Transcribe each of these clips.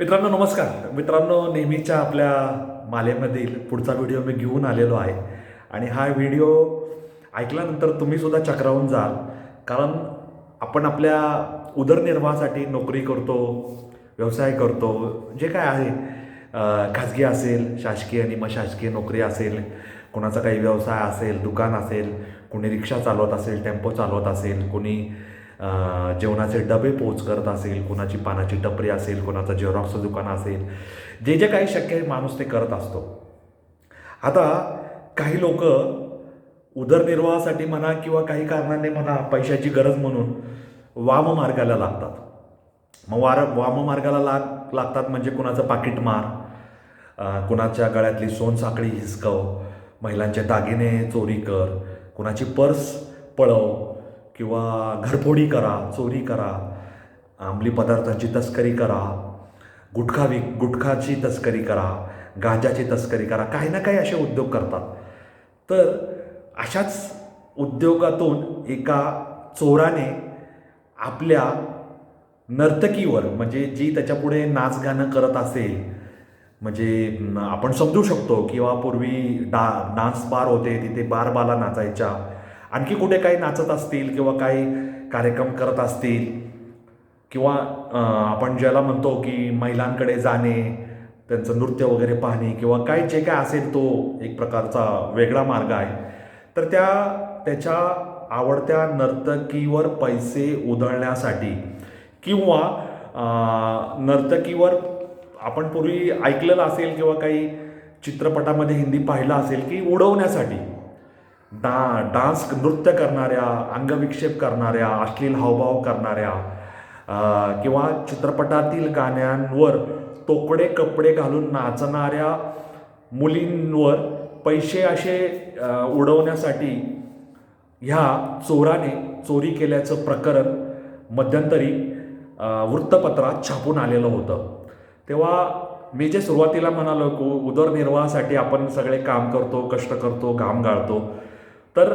मित्रांनो नमस्कार. मित्रांनो नेहमीच्या आपल्या मालेमधील पुढचा व्हिडिओ मी घेऊन आलेलो आहे. आणि हा व्हिडिओ ऐकल्यानंतर तुम्हीसुद्धा चक्रावून जाल. कारण आपण आपल्या उदरनिर्वाहासाठी नोकरी करतो व्यवसाय करतो जे काय आहे खाजगी असेल शासकीय निमशासकीय नोकरी असेल कोणाचा काही व्यवसाय असेल दुकान असेल कोणी रिक्षा चालवत असेल टेम्पो चालवत असेल कोणी जेवणाचे डबे पोच करत असेल कोणाची पानाची टपरी असेल कोणाचं जेरॉक्सचं दुकान असेल जे जे काही शक्य आहे माणूस ते करत असतो. आता काही लोक उदरनिर्वाहासाठी म्हणा किंवा काही कारणाने म्हणा पैशाची गरज म्हणून वाममार्गाला लागतात. मग वार मार्गाला लाग लागतात म्हणजे कुणाचं पाकिट मार कुणाच्या गळ्यातली सोनसाखळी हिसकव महिलांचे दागिने चोरी कर कुणाची पर्स पळव किंवा घरफोडी करा चोरी करा अंमली पदार्थांची तस्करी करा गुटखा विक गुटखाची तस्करी करा गांजाची तस्करी करा काही ना काही असे उद्योग करतात. तर अशाच उद्योगातून एका चोराने आपल्या नर्तकीवर म्हणजे जी त्याच्यापुढे नाचगाणं करत असेल म्हणजे आपण समजू शकतो किंवा पूर्वी डा डान्स बार होते तिथे बार बाला नाचायच्या आणखी कुठे काही नाचत असतील किंवा काही कार्यक्रम करत असतील? किंवा आपण ज्याला म्हणतो की महिलांकडे जाणे त्यांचं नृत्य वगैरे पाहणे किंवा काय जे काय असेल तो एक प्रकारचा वेगळा मार्ग आहे. तर त्या त्याच्या आवडत्या नर्तकीवर पैसे उधळण्यासाठी किंवा नर्तकीवर आपण पूर्वी ऐकलेलं असेल किंवा काही चित्रपटामध्ये हिंदी पाहिलं असेल की उडवण्यासाठी डा डान्स नृत्य करणाऱ्या अंगविक्षेप करणाऱ्या अश्लील हावभाव करणाऱ्या किंवा चित्रपटातील गाण्यांवर तोकडे कपडे घालून नाचणाऱ्या मुलींवर पैसे असे उडवण्यासाठी ह्या चोराने चोरी केल्याचं प्रकरण मध्यंतरी वृत्तपत्रात छापून आलेलं होतं. तेव्हा मी जे सुरुवातीला म्हणालो उदरनिर्वाहासाठी आपण सगळे काम करतो कष्ट करतो घाम गाळतो. तर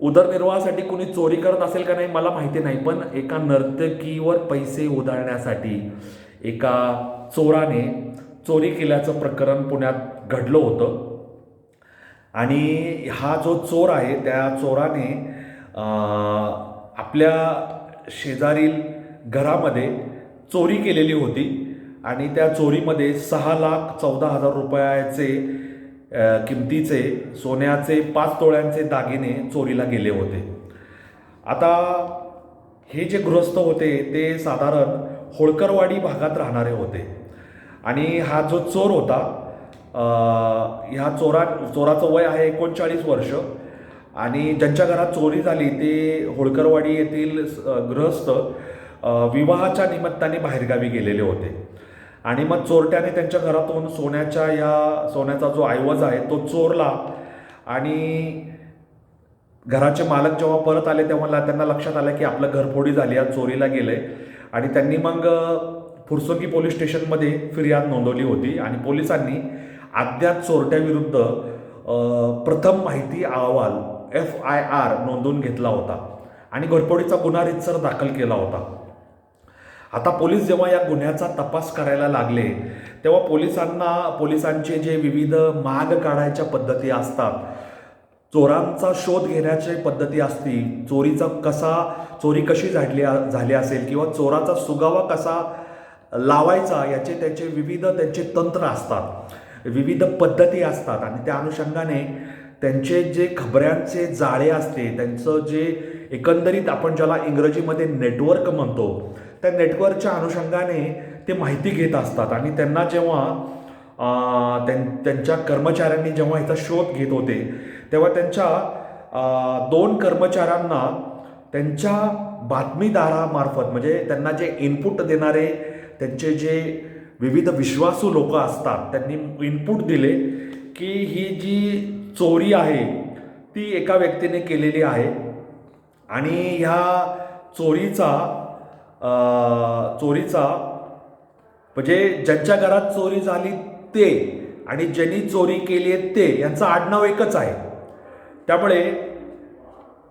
उदरनिर्वाहासाठी कोणी चोरी करत असेल का नाही मला माहिती नाही पण एका नर्तकीवर पैसे उधळण्यासाठी एका चोराने चोरी केल्याचं प्रकरण पुण्यात घडलं होतं. आणि हा जो चोर आहे त्या चोराने आपल्या शेजारील घरामध्ये चोरी केलेली होती. आणि त्या चोरीमध्ये सहा लाख चौदा हजार रुपयाचे किमतीचे सोन्याचे पाच तोळ्यांचे दागिने चोरीला गेले होते. आता हे जे गृहस्थ होते ते साधारण होळकरवाडी भागात राहणारे होते. आणि हा जो चोर होता ह्या चोरा चोराचं वय आहे एकोणचाळीस वर्ष. आणि ज्यांच्या घरात चोरी झाली ते होळकरवाडी येथील गृहस्थ विवाहाच्या निमित्ताने बाहेरगावी गेलेले होते. आणि मग चोरट्याने त्यांच्या घरातून सोन्याच्या या सोन्याचा जो ऐवज आहे तो चोरला. आणि घराचे मालक जेव्हा परत आले तेव्हा त्यांना लक्षात आलं की आपलं घरफोडी झाली आज चोरीला गेलंय. आणि त्यांनी मग अ, पोलीस स्टेशनमध्ये फिर्याद नोंदवली होती. आणि पोलिसांनी अज्ञात चोरट्याविरुद्ध प्रथम माहिती अहवाल एफ आय आर नोंदवून घेतला होता. आणि घरफोडीचा गुन्हा रितसर दाखल केला होता. आता पोलीस जेव्हा या गुन्ह्याचा तपास करायला लागले तेव्हा पोलिसांना पोलिसांचे जे विविध माग काढायच्या पद्धती असतात चोरांचा शोध घेण्याची पद्धती असतील चोरीचा कसा चोरी कशी झाडली झाली असेल किंवा चोराचा सुगावा कसा लावायचा याचे त्याचे विविध त्यांचे तंत्र असतात विविध पद्धती असतात आणि त्या अनुषंगाने त्यांचे जे खबऱ्यांचे जाळे असते त्यांचं जे एकंदरीत आपण ज्याला इंग्रजीमध्ये नेटवर्क म्हणतो त्या नेटवर्कच्या अनुषंगाने ते माहिती घेत असतात. आणि त्यांना जेव्हा त्यां- त्यांच्या कर्मचाऱ्यांनी जेव्हा ह्याचा शोध घेत होते तेव्हा त्यांच्या दोन कर्मचाऱ्यांना त्यांच्या बातमीदारामार्फत म्हणजे त्यांना जे इनपुट देणारे त्यांचे जे विविध विश्वासू लोक असतात त्यांनी इनपुट दिले की ही जी चोरी आहे ती एका व्यक्तीने केलेली आहे. आणि ह्या चोरीचा चोरीचा म्हणजे ज्यांच्या घरात चोरी झाली ते आणि ज्यांनी चोरी केली आहे ते यांचं आडनाव एकच आहे. त्यामुळे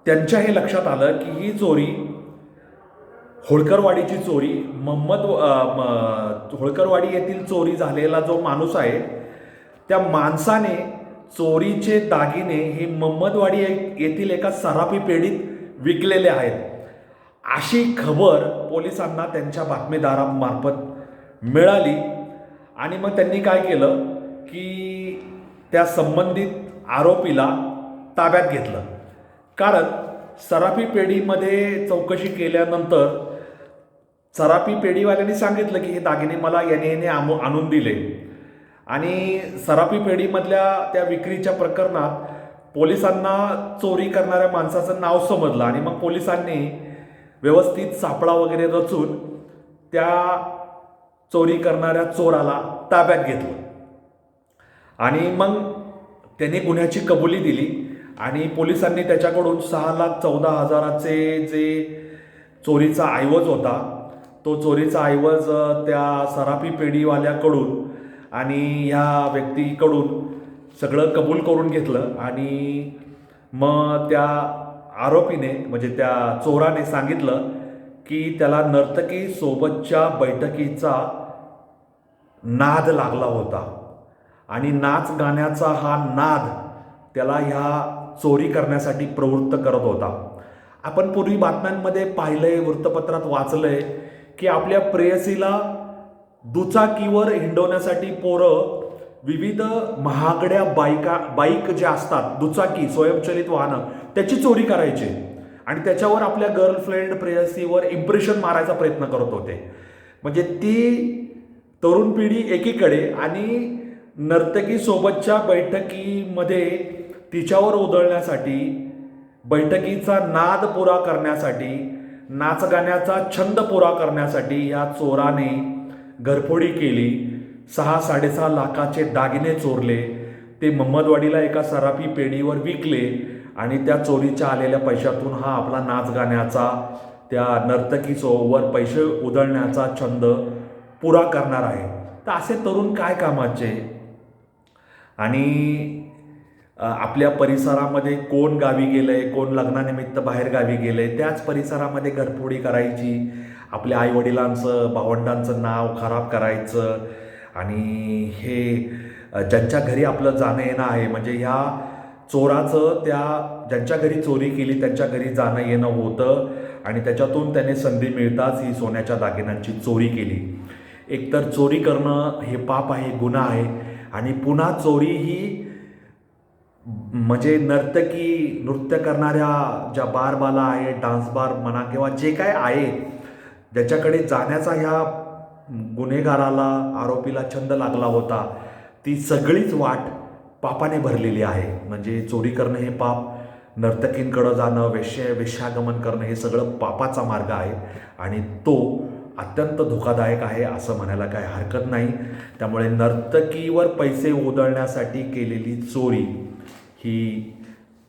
त्यांच्या हे लक्षात आलं की ही चोरी होळकरवाडीची चोरी मोहम्मद होळकरवाडी येथील चोरी झालेला जो माणूस आहे त्या माणसाने चोरीचे दागिने हे मोहम्मदवाडी येथील एका सराफी पेढीत विकलेले आहेत. अशी खबर पोलिसांना त्यांच्या बातमीदारामार्फत मिळाली. आणि मग त्यांनी काय केलं की त्या संबंधित आरोपीला ताब्यात घेतलं. कारण सराफी पेढीमध्ये चौकशी केल्यानंतर सराफी पेढीवाल्यांनी सांगितलं की हे दागिने मला याने याने आमो आणून दिले. आणि सराफी पेढीमधल्या त्या विक्रीच्या प्रकरणात पोलिसांना चोरी करणाऱ्या माणसाचं नाव समजलं आणि मग पोलिसांनी व्यवस्थित सापळा वगैरे रचून त्या चोरी करणाऱ्या चोराला ताब्यात घेतलं. आणि मग त्याने गुन्ह्याची कबुली दिली आणि पोलिसांनी त्याच्याकडून सहा लाख चौदा हजाराचे जे चोरीचा ऐवज होता तो चोरीचा ऐवज त्या सराफी पेढीवाल्याकडून आणि ह्या व्यक्तीकडून सगळं कबूल करून घेतलं आणि मग त्या आरोपीने म्हणजे त्या चोराने सांगितलं की त्याला नर्तकी सोबतच्या बैठकीचा नाद लागला होता. आणि नाच गाण्याचा हा नाद त्याला ह्या चोरी करण्यासाठी प्रवृत्त करत होता. आपण पूर्वी बातम्यांमध्ये पाहिलंय वृत्तपत्रात वाचलंय की आपल्या प्रेयसीला दुचाकीवर हिंडवण्यासाठी पोरं विविध महागड्या बाईका बाईक ज्या असतात दुचाकी स्वयंचलित वाहनं त्याची चोरी करायचे. आणि त्याच्यावर आपल्या गर्लफ्रेंड प्रेयसीवर इम्प्रेशन मारायचा प्रयत्न करत होते. म्हणजे ती तरुण पिढी एकीकडे आणि नर्तकीसोबतच्या बैठकीमध्ये तिच्यावर उधळण्यासाठी बैठकीचा नाद पुरा करण्यासाठी नाचगाण्याचा छंद पुरा करण्यासाठी या चोराने घरफोडी केली. सहा साडेसहा लाखाचे दागिने चोरले. ते महम्मदवाडीला एका सराफी पेढीवर विकले. आणि त्या चोरीच्या आलेल्या पैशातून हा आपला नाच गाण्याचा त्या नर्तकीसोबत पैसे उधळण्याचा छंद पुरा करणार आहे. तर असे तरुण काय कामाचे? आणि आपल्या परिसरामध्ये कोण गावी गेलंय कोण लग्नानिमित्त बाहेर गावी गेलंय त्याच परिसरामध्ये घरफोडी करायची आपल्या आईवडिलांचं भावंडांचं नाव खराब करायचं आणि हे ज्यांच्या घरी आपलं जाणं येणं आहे म्हणजे ह्या चोराचं त्या ज्यांच्या घरी चोरी केली त्यांच्या घरी जाणं येणं होतं आणि त्याच्यातून त्याने संधी मिळताच ही सोन्याच्या दागिन्यांची चोरी केली. एकतर चोरी करणं हे पाप आहे गुन्हा आहे आणि पुन्हा चोरी ही म्हणजे नर्तकी नृत्य करणाऱ्या ज्या बारबाला आहे डान्स बार म्हणा किंवा जे काय आहे ज्याच्याकडे जाण्याचा ह्या गुन्हेगाराला आरोपीला छंद लागला होता ती सगळीच वाट पापाने भरलेली आहे. म्हणजे चोरी करणं हे पाप नर्तकींकडं जाणं वेश्य वेश्यागमन करणं हे सगळं पापाचा मार्ग आहे. आणि तो अत्यंत धोकादायक आहे असं म्हणायला काय हरकत नाही. त्यामुळे नर्तकीवर पैसे उधळण्यासाठी केलेली चोरी ही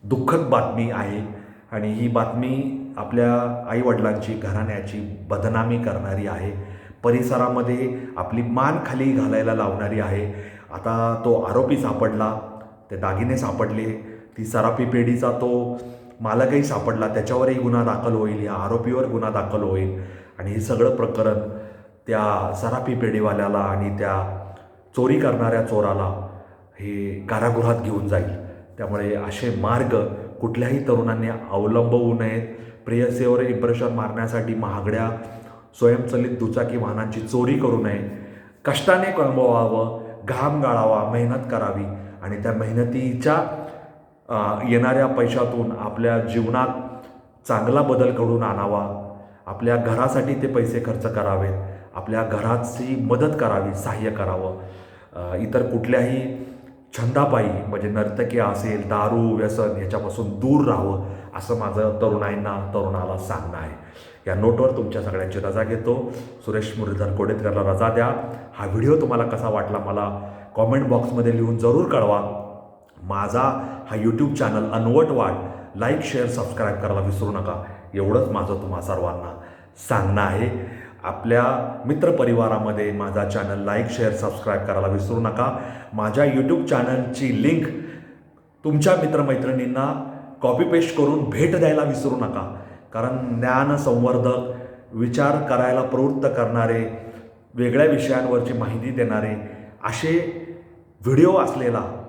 दुःखद बातमी आहे. आणि ही बातमी आपल्या आईवडिलांची घराण्याची बदनामी करणारी आहे. परिसरामध्ये आपली मान खाली घालायला लावणारी आहे. आता तो आरोपी सापडला ते दागिने सापडले ती सराफी पेढीचा तो मालकही सापडला त्याच्यावरही गुन्हा दाखल होईल या आरोपीवर गुन्हा दाखल होईल. आणि हे सगळं प्रकरण त्या सराफी पेढीवाल्याला आणि त्या चोरी करणाऱ्या चोराला हे कारागृहात घेऊन जाईल. त्यामुळे असे मार्ग कुठल्याही तरुणांनी अवलंबवू नयेत. प्रेयसेवर इम्प्रेशन मारण्यासाठी महागड्या स्वयंचलित दुचाकी वाहनांची चोरी करू नये. कष्टाने कमवावं घाम गाळावा मेहनत करावी आणि त्या मेहनतीच्या येणाऱ्या पैशातून आपल्या जीवनात चांगला बदल घडून आणावा. आपल्या घरासाठी ते पैसे खर्च करावेत. आपल्या घराची मदत करावी सहाय्य करावं. इतर कुठल्याही छंदापायी म्हणजे नर्तकी असेल दारू व्यसन याच्यापासून दूर राहावं असं माझं तरुणाईंना तरुणाला सांगणं आहे. या नोटवर तुमच्या सगळ्यांची रजा घेतो. सुरेश मुरलीधर कोडेतकरला रजा द्या. हा व्हिडिओ तुम्हाला कसा वाटला मला कॉमेंट बॉक्समध्ये लिहून जरूर कळवा. माझा हा यूट्यूब चॅनल अनवट वाट लाईक शेअर सबस्क्राईब करायला विसरू नका. एवढंच माझं तुम्हा सर्वांना सांगणं आहे. आपल्या मित्रपरिवारामध्ये माझा चॅनल लाईक शेअर सबस्क्राईब करायला विसरू नका. माझ्या यूट्यूब चॅनलची लिंक तुमच्या मित्रमैत्रिणींना कॉपी पेस्ट करून भेट द्यायला विसरू नका. कारण ज्ञानसंवर्धक विचार करायला प्रवृत्त करणारे वेगळ्या विषयांवरची माहिती देणारे असे व्हिडिओ असलेला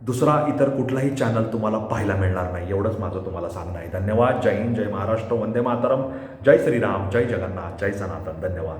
दुसरा इतर कुठलाही चॅनल तुम्हाला पाहायला मिळणार नाही. एवढंच माझं तुम्हाला सांगणं आहे. धन्यवाद. जय हिंद. जय महाराष्ट्र. वंदे मातरम. जय श्रीराम. जय जगन्नाथ. जय सनातन. धन्यवाद.